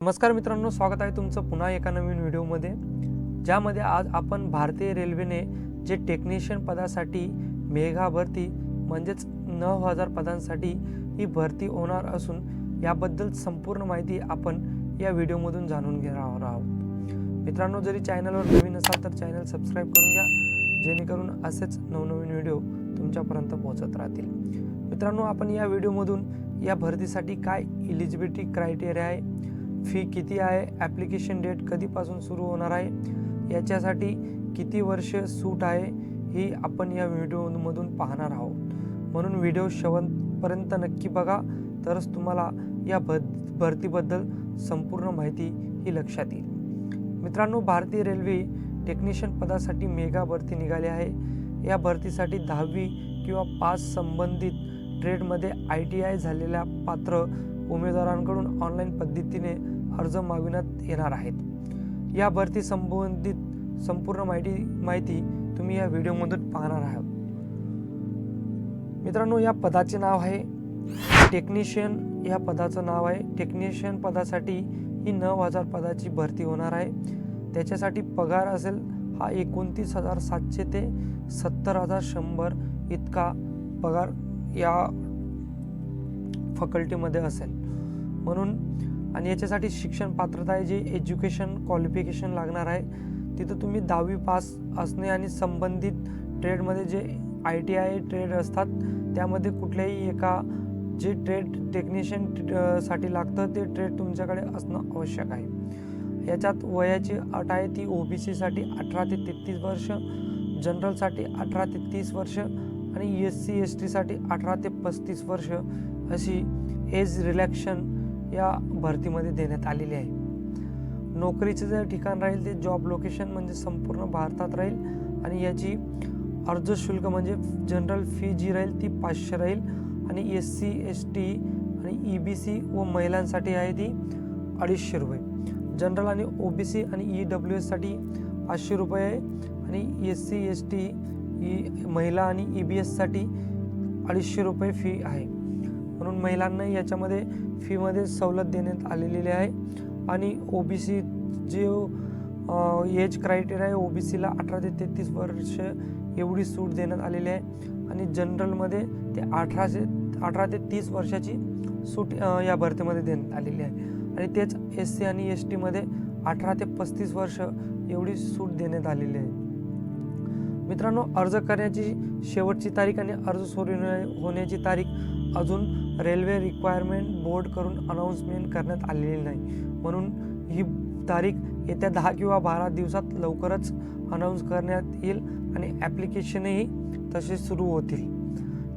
नमस्कार मित्रांनो स्वागत आहे तुमचं पुन्हा एका नवीन व्हिडिओमध्ये ज्यामध्ये आज आपण भारतीय रेल्वेने जे टेक्निशियन पदासाठी मेघा भरती म्हणजेच नऊ हजार पदांसाठी ही भरती होणार असून याबद्दल संपूर्ण माहिती आपण या व्हिडिओमधून जाणून घेणार आहोत. मित्रांनो जरी चॅनलवर नवीन असाल तर चॅनल सबस्क्राईब करून घ्या जेणेकरून असेच नवनवीन व्हिडिओ तुमच्यापर्यंत पोहोचत राहतील. मित्रांनो आपण या व्हिडिओमधून या भरतीसाठी काय इलिजिबिलिटी क्रायटेरिया आहे फी किती आहे ॲप्लिकेशन डेट कधीपासून सुरू होणार आहे याच्यासाठी किती वर्ष सूट आहे ही आपण या व्हिडिओमधून पाहणार आहोत. म्हणून व्हिडिओ शेवटपर्यंत नक्की बघा तरच तुम्हाला या भ भरतीबद्दल संपूर्ण माहिती ही लक्षात येईल. मित्रांनो भारतीय रेल्वे टेक्निशियन पदासाठी मेगा भरती निघाली आहे. या भरतीसाठी दहावी किंवा पाच संबंधित ट्रेडमध्ये आय टी आय झालेल्या पात्र उमेदवारांकडून ऑनलाईन पद्धतीने अर्ज मागविण्यात येणार आहेत. या भरती संबंधित संपूर्ण माहिती माहिती तुम्ही या व्हिडिओमधून पाहणार आहात. मित्रांनो या पदाचे नाव आहे टेक्निशियन या पदाचं नाव आहे टेक्निशियन पदासाठी ही नऊ हजार पदाची भरती होणार आहे. त्याच्यासाठी पगार असेल हा एकोणतीस हजार सातशे ते सत्तर हजार शंभर इतका पगार या फकल्टीमध्ये असेल. म्हणून आणि याच्यासाठी शिक्षण पात्रता आहे जे एज्युकेशन क्वालिफिकेशन लागणार आहे तिथं तुम्ही दहावी पास असणे आणि संबंधित ट्रेडमध्ये जे आय टी आय ट्रेड असतात त्यामध्ये कुठल्याही एका जे ट्रेड टेक्निशियनसाठी लागतं ते ट्रेड तुमच्याकडे असणं आवश्यक आहे. याच्यात वयाची अट आहे ती ओ बी सीसाठी अठरा ते तेहतीस वर्ष जनरलसाठी अठरा ते तीस वर्ष आणि एस सी एस टीसाठी अठरा ते पस्तीस वर्ष अशी एज रिलॅक्शन या भरतीमध्ये देण्यात आलेली आहे. नोकरीचं जे ठिकाण राहील ते जॉब लोकेशन म्हणजे संपूर्ण भारतात राहील आणि याची अर्ज शुल्क म्हणजे जनरल फी जी राहील ती पाचशे राहील आणि एस सी एस टी आणि ई बी सी व महिलांसाठी आहे ती अडीचशे रुपये. जनरल आणि ओ बी सी आणि ई डब्ल्यू एससाठी पाचशे रुपये आहे आणि S C S T E महिला आणि ई बी एससाठी अडीचशे रुपये फी आहे. म्हणून महिलांना याच्यामध्ये फीमध्ये सवलत देण्यात आलेली आहे. आणि ओ बी सी जे एज क्रायटेरिया आहे ओ बी सीला अठरा ते तेहतीस वर्ष एवढी सूट देण्यात आलेली आहे. आणि जनरलमध्ये ते अठराशे अठरा ते तीस वर्षाची सूट या भरतीमध्ये देण्यात आलेली आहे. आणि तेच एस सी आणि एस टीमध्ये अठरा ते पस्तीस वर्ष एवढी सूट देण्यात आलेली आहे. मित्रांनो अर्ज करण्याची शेवटची तारीख आणि अर्ज सुरू होण्याची तारीख अजून रेल्वे रिक्वायरमेंट बोर्ड करून अनाऊन्समेंट करण्यात आलेली नाही. म्हणून ही तारीख येत्या दहा किंवा बारा दिवसात लवकरच अनाऊन्स करण्यात येईल आणि ॲप्लिकेशनही तसे सुरू होतील.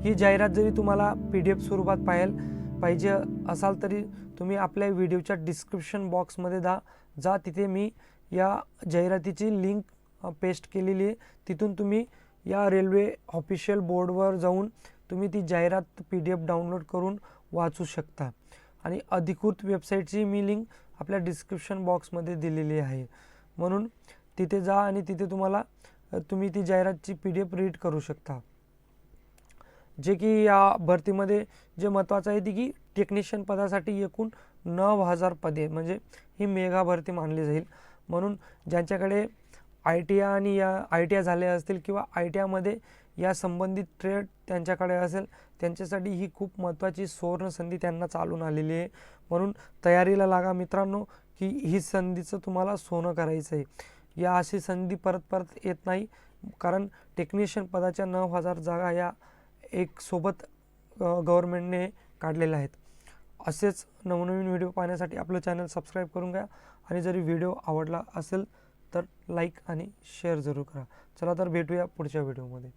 ही जाहिरात जरी तुम्हाला पी डी एफ स्वरूपात पाहायला पाहिजे असाल तरी तुम्ही आपल्या व्हिडिओच्या डिस्क्रिप्शन बॉक्समध्ये जा जा. तिथे मी या जाहिरातीची लिंक पेस्ट केलेली आहे. तिथून तुम्ही या रेल्वे ऑफिशियल बोर्डवर जाऊन तुम्ही ती जाहिरात पी डी एफ डाउनलोड करून वाचू शकता. आणि अधिकृत वेबसाईटची मी लिंक आपल्या डिस्क्रिप्शन बॉक्समध्ये दिलेली आहे. म्हणून तिथे जा आणि तिथे तुम्हाला तुम्ही ती जाहिरातची पी डी एफ रीड करू शकता. जे की या भरतीमध्ये जे महत्त्वाचं आहे ती की टेक्निशियन पदासाठी एकूण नऊ हजार पदे म्हणजे ही मेगा भरती मानली जाईल. म्हणून ज्यांच्याकडे आय टी आय आणि या आय टी आय झाले असतील किंवा आय टी आयमध्ये या संबंधित ट्रेड त्यांच्याकडे असेल त्यांच्यासाठी ही खूप महत्त्वाची सुवर्ण संधी त्यांना चालून आलेली आहे. म्हणून तयारीला लागा मित्रांनो की ही संधीचं तुम्हाला सोनं करायचं आहे या अशी संधी परत परत येत नाही कारण टेक्निशियन पदाच्या नऊ हजार जागा या एक सोबत गव्हर्मेंटने काढलेल्या आहेत. असेच नवनवीन व्हिडिओ पाहण्यासाठी आपलं चॅनल सबस्क्राईब करून घ्या. आणि जरी व्हिडिओ आवडला असेल तर लाईक आणि शेअर जरूर करा. चला तर भेटूया पुढच्या व्हिडिओमध्ये